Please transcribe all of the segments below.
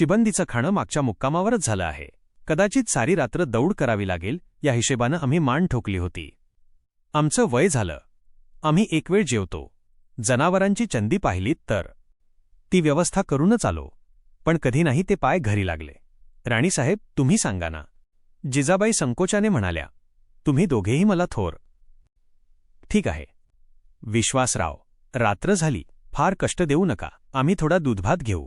शिबंदीचं खाणं मागच्या मुक्कामावरच झालं आहे. कदाचित सारी रात्र दौड करावी लागेल या हिशेबानं आम्ही मान ठोकली होती. आमचं वय झालं. आम्ही एक वेळ जेवतो. जनावरांची चंदी पाहिलीत तर. ती व्यवस्था करूनच आलो. पण कधी नाही ते पाय घरी लागले. राणीसाहेब तुम्ही सांगा ना. जिजाबाई संकोचाने म्हणाल्या तुम्ही दोघेही मला थोर. ठीक आहे. विश्वासराव रात्र झाली. फार कष्ट देऊ नका. आम्ही थोडा दूधभात घेऊ.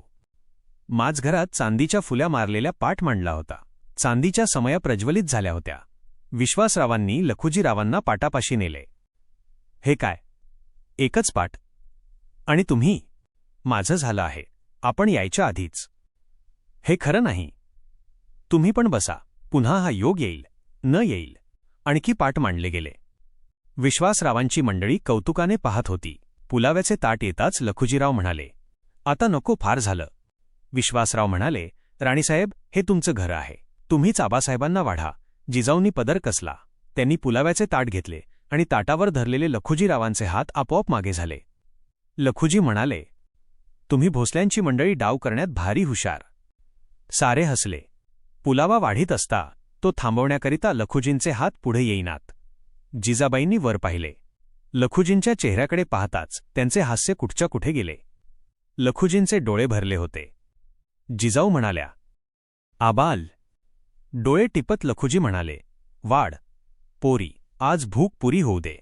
माझघरात चांदीच्या फुल्या मारलेल्या पाठ मांडला होता. चांदीच्या समया प्रज्वलित झाल्या होत्या. विश्वासरावांनी लखुजीरावांना पाटापाशी नेले. हे काय? एकच पाठ? आणि तुम्ही? माझं झालं आहे. आपण यायच्या आधीच. हे खरं नाही. तुम्ही पण बसा. पुन्हा हा योग येईल. न येईल. आणखी पाठ मांडले गेले. विश्वासरावांची मंडळी कौतुकाने पाहत होती. पुलाव्याचे ताट येताच लखुजीराव म्हणाले आता नको फार झालं. विश्वासराव म्हणाले राणीसाहेब हे तुमचं घर आहे. तुम्हीच आबासाहेबांना वाढा. जिजाऊंनी पदर कसला? त्यांनी पुलाव्याचे ताट घेतले आणि ताटावर धरलेले लखुजीरावांचे हात आपोआप मागे झाले. लखुजी म्हणाले तुम्ही भोसल्यांची मंडळी डाव करण्यात भारी हुशार. सारे हसले. पुलावा वाढीत असता तो थांबवण्याकरिता लखुजींचे हात पुढे येईनात. जिजाबाईंनी वर पाहिले. लखुजींच्या चेहऱ्याकडे पाहताच त्यांचे हास्य कुठच्या कुठे गेले. लखुजींचे डोळे भरले होते. जिजाऊ म्हणाल्या आबाल डोळे टिपत लखुजी म्हणाले वाढ पोरी आज भूक पुरी होऊ दे.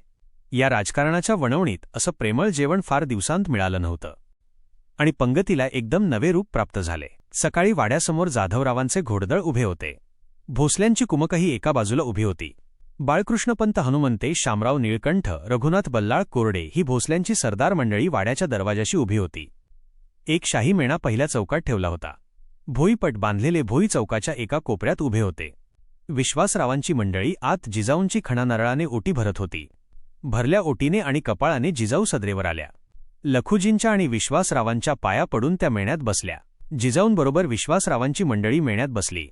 या राजकारणाच्या वणवणीत असं प्रेमळ जेवण फार दिवसांत मिळालं नव्हतं आणि पंगतीला एकदम नवे रूप प्राप्त झाले. सकाळी वाड्यासमोर जाधवरावांचे घोडदळ उभे होते. भोसल्यांची कुमकही एका बाजूला उभी होती. बाळकृष्णपंत हनुमंते शामराव निळकंठ रघुनाथ बल्लाळ कोरडे ही भोसल्यांची सरदार मंडळी वाड्याच्या दरवाजाशी उभी होती. एक शाही मेणा पहिल्या चौकात ठेवला होता. भोईपट बांधलेले भोई चौकाच्या एका कोपऱ्यात उभे होते. विश्वासरावांची मंडळी आत जिजाऊंची खणानारळाने ओटी भरत होती. भरल्या ओटीने आणि कपाळाने जिजाऊ सदरेवर आल्या. लखुजींच्या आणि विश्वासरावांच्या पाया पडून त्या मेण्यात बसल्या. जिजाऊंबरोबर विश्वासरावांची मंडळी मेण्यात बसली.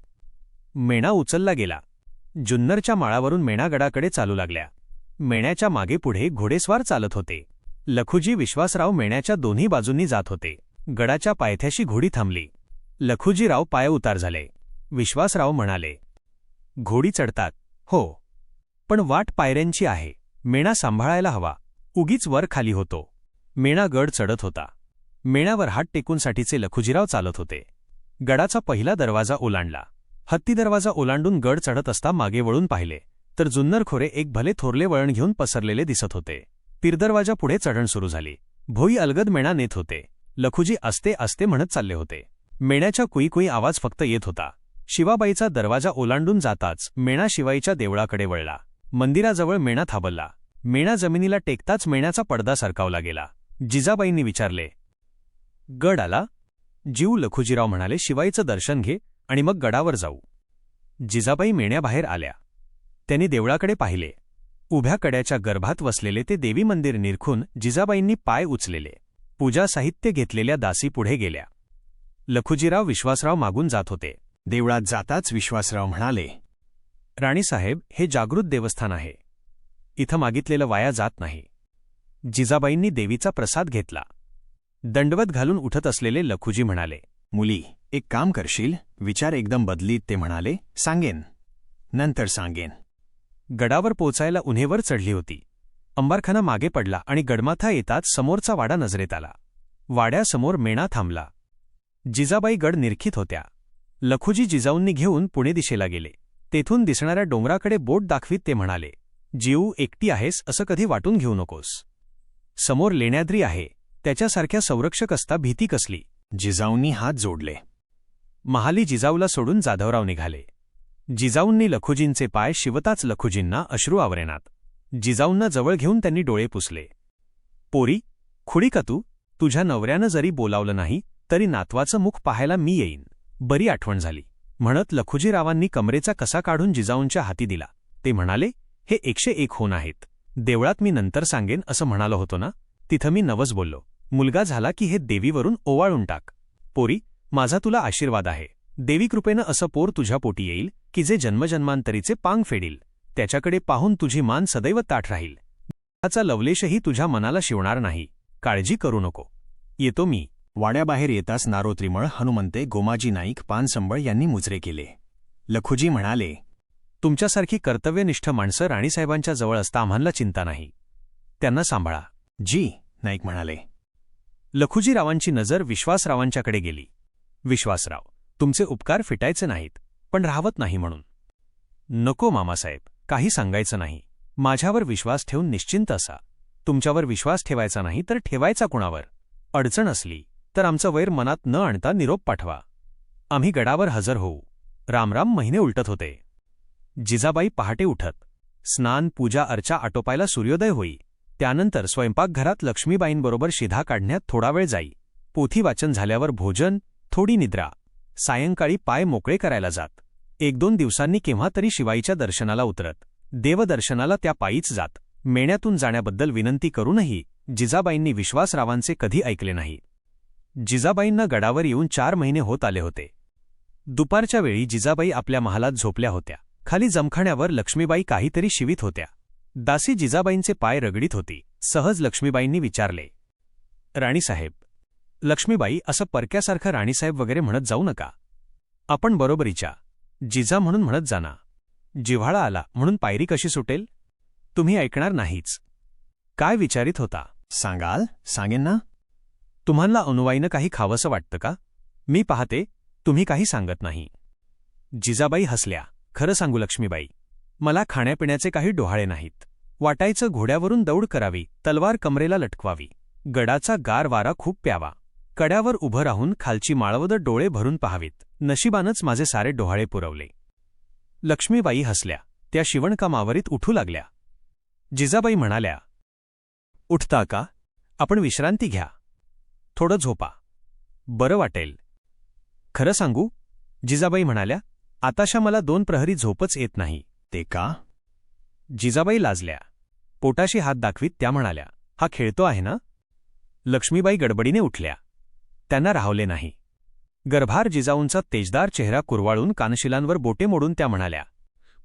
मेणा उचलला गेला. जुन्नरच्या माळावरून मेणागडाकडे चालू लागल्या. मेण्याच्या मागे पुढे घोडेस्वार चालत होते. लखुजी विश्वासराव मेण्याच्या दोन्ही बाजूंनी जात होते. गडाच्या पायथ्याशी घोडी थांबली. लखुजीराव पाय उतार झाले. विश्वासराव म्हणाले घोडी चढतात. हो पण वाट पायऱ्यांची आहे. मेणा सांभाळायला हवा. उगीच वर खाली होतो. मेणा गड चढत होता. मेणावर हात टेकूनसाठीचे लखुजीराव चालत होते. गडाचा पहिला दरवाजा ओलांडला. हत्ती दरवाजा ओलांडून गड चढत असता मागे वळून पाहिले तर जुन्नर खोरे एक भले थोरले वळण घेऊन पसरलेले दिसत होते. पिरदरवाजा पुढे चढण सुरू झाली. भोई अलगद मेणा नेत होते. लखुजी असते असते म्हणत चालले होते. मेण्याच्या कुई कुई आवाज फक्त येत होता. शिवाबाईचा दरवाजा ओलांडून जाताच मेणा शिवाईच्या देवळाकडे वळला. मंदिराजवळ मेणा थाबलला मेणा जमिनीला टेकताच मेण्याचा पडदा सरकावला गेला. जिजाबाईंनी विचारले गड आला? जीव लखुजीराव म्हणाले शिवाईचं दर्शन घे आणि मग गडावर जाऊ. जिजाबाई मेण्याबाहेर आल्या. त्यांनी देवळाकडे पाहिले. उभ्या कड्याच्या गर्भात वसलेले ते देवी मंदिर निरखून जिजाबाईंनी पाय उचलेले. पूजा साहित्य घेतलेल्या दासी पुढे गेल्या. लखुजीराव विश्वासराव मागून जात होते. देवळात जाताच विश्वासराव म्हणाले राणीसाहेब हे जागृत देवस्थान आहे. इथं मागितलेलं वाया जात नाही. जिजाबाईंनी देवीचा प्रसाद घेतला. दंडवत घालून उठत असलेले लखुजी म्हणाले मुली एक काम करशील? विचार एकदम बदलीत. ते म्हणाले सांगेन. नंतर सांगेन. गडावर पोचायला उन्हेवर चढली होती. अंबारखाना मागे पडला आणि गडमाथा येताच समोरचा वाडा नजरेत आला. वाड्यासमोर मेणा थांबला. जिजाबाई गड निरखित होत्या. लखुजी जिजाऊंनी घेऊन पुणे दिशेला गेले. तेथून दिसणाऱ्या डोंगराकडे बोट दाखवीत ते म्हणाले जीव एकटी आहेस असं कधी वाटून घेऊ नकोस. समोर लेण्याद्री आहे. त्याच्यासारख्या संरक्षक असता भीती कसली. जिजाऊंनी हात जोडले. महाली जिजाऊला सोडून जाधवराव निघाले. जिजाऊंनी लखुजींचे पाय शिवताच लखुजींना अश्रू आवरेनात. जिजाऊंना जवळ घेऊन त्यांनी डोळे पुसले. पोरी खुडी का तू? तुझ्या नवऱ्यानं जरी बोलावलं नाही तरी नातवाचं मुख पाहायला मी येईन. बरी आठवण झाली. म्हणत लखुजीरावांनी कमरेचा कसा काढून जिजाऊंच्या हाती दिला. ते म्हणाले हे एकशे एक होऊन आहेत. देवळात मी नंतर सांगेन असं म्हणालो होतो ना? तिथं मी नवस बोललो. मुलगा झाला की हे देवीवरून ओवाळून टाक. पोरी माझा तुला आशीर्वाद आहे. देवी कृपेनं असं पोर तुझ्या पोटी येईल की जे जन्मजन्मांतरीचे पांग फेडील. त्याच्याकडे पाहून तुझी मान सदैव ताठ राहील. त्याचा लवलेशही तुझ्या मनाला शिवणार नाही. काळजी करू नको. येतो मी. वाड्याबाहेर येताच नारोत्रिमळ हनुमंते गोमाजी नाईक पानसंबळ यांनी मुजरे केले. लखुजी म्हणाले तुमच्यासारखी कर्तव्यनिष्ठ माणसं राणीसाहेबांच्या जवळ असता आम्हाला चिंता नाही. त्यांना सांभाळा. जी नाईक म्हणाले. लखुजीरावांची नजर विश्वासरावांच्याकडे गेली. विश्वासराव तुमचे उपकार फिटायचे नाहीत पण राहवत नाही म्हणून. नको मामासाहेब. काही सांगायचं नाही. माझ्यावर विश्वास ठेवून निश्चिंत असा. तुमच्यावर विश्वास ठेवायचा नाही तर ठेवायचा कुणावर? अडचण असली तर आमचं वैर मनात न आणता निरोप पाठवा. आम्ही गडावर हजर होऊ. रामराम महिने उलटत होते. जिजाबाई पहाटे उठत. स्नान पूजा अर्चा आटोपायला सूर्योदय होई. त्यानंतर स्वयंपाकघरात लक्ष्मीबाईंबरोबर शिधा काढण्यात थोडा वेळ जाई. पोथी वाचन झाल्यावर भोजन थोडी निद्रा. सायंकाळी पाय मोकळे करायला जात. एक दोन दिवसांनी केव्हा तरी शिवाईच्या दर्शनाला उतरत. देवदर्शनाला त्या पायीच जात. मेण्यातून जाण्याबद्दल विनंती करूनही जिजाबाईंनी विश्वासरावांचे कधी ऐकले नाही. जिजाबाईंना गडावर येऊन चार महिने होत आले होते. दुपारच्या वेळी जिजाबाई आपल्या महालात झोपल्या होत्या. खाली जमखाण्यावर लक्ष्मीबाई काहीतरी शिवीत होत्या. दासी जिजाबाईंचे पाय रगडीत होती. सहज लक्ष्मीबाईंनी विचारले राणीसाहेब लक्ष्मीबाई असं परक्यासारखं राणीसाहेब वगैरे म्हणत जाऊ नका. आपण बरोबरीच्या. जिजा म्हणून म्हणत जाना. जिव्हाळा आला म्हणून पायरी कशी सुटेल? तुम्ही ऐकणार नाहीच. काय विचारित होता? सांगाल? सांगेन ना? तुम्हाला अनुवाईनं काही खावंसं वाटतं का? मी पाहते तुम्ही काही सांगत नाही. जिजाबाई हसल्या. खरं सांगू लक्ष्मीबाई मला खाण्यापिण्याचे काही डोहाळे नाहीत. वाटायचं घोड्यावरून दौड करावी तलवार कमरेला लटकवावी. गडाचा गार वारा खूप प्यावा. कड्यावर उभं राहून खालची माळवदं डोळे भरून पाहावीत. नशिबानच माझे सारे डोहाळे पुरवले. लक्ष्मीबाई हसल्या. त्या शिवणकामावरीत उठू लागल्या. जिजाबाई म्हणाल्या उठता का? आपण विश्रांती घ्या. थोडं झोपा. बरं वाटेल. खरं सांगू? जिजाबाई म्हणाल्या आताशा मला दोन प्रहरी झोपच येत नाही. ते का? जिजाबाई लाजल्या. पोटाशी हात दाखवीत त्या म्हणाल्या हा खेळतो आहे ना? लक्ष्मीबाई गडबडीने उठल्या. त्यांना राहवले नाही. गर्भार जिजाऊंचा तेजदार चेहरा कुरवाळून कानशिलांवर बोटे मोडून त्या म्हणाल्या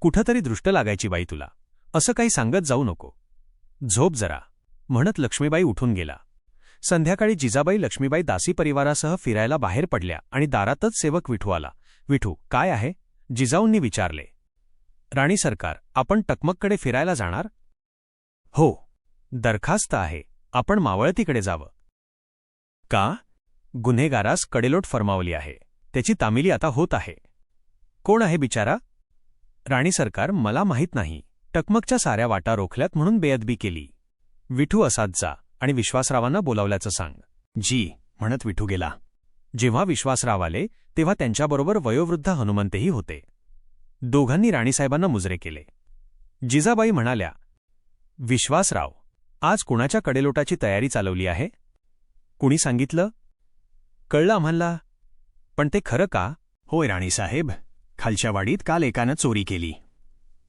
कुठंतरी दृष्ट लागायची बाई तुला. असं काही सांगत जाऊ नको. झोप जरा म्हणत लक्ष्मीबाई उठून गेला. संध्याकाळी जिजाबाई लक्ष्मीबाई दासी परिवारासह फिरायला बाहेर पडल्या आणि दारातच सेवक विठू आला. विठू काय आहे? जिजाऊंनी विचारले. राणी सरकार आपण टकमककडे फिरायला जाणार? हो दरखास्त आहे. आपण मावळतीकडे जावं. का? गुन्हेगारास कडेलोट फरमावली आहे. त्याची तामिली आता होत आहे. कोण आहे बिचारा? राणी सरकार मला माहीत नाही. टकमकच्या साऱ्या वाटा रोखल्यात म्हणून बेअदबी केली. विठू असाच जा आणि विश्वासरावांना बोलावल्याचं सांग. जी म्हणत विठू गेला. जेव्हा विश्वासराव आले तेव्हा त्यांच्याबरोबर वयोवृद्ध हनुमंतही होते. दोघांनी राणीसाहेबांना मुजरे केले. जिजाबाई म्हणाल्या विश्वासराव आज कुणाच्या कडेलोटाची तयारी चालवली आहे? कुणी सांगितलं? कळलं आम्हाला पण ते खरं का? होय राणीसाहेब खालच्या वाडीत काल एकानं चोरी केली.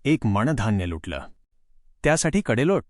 एक मणधान्य लुटलं. त्यासाठी कडेलोट.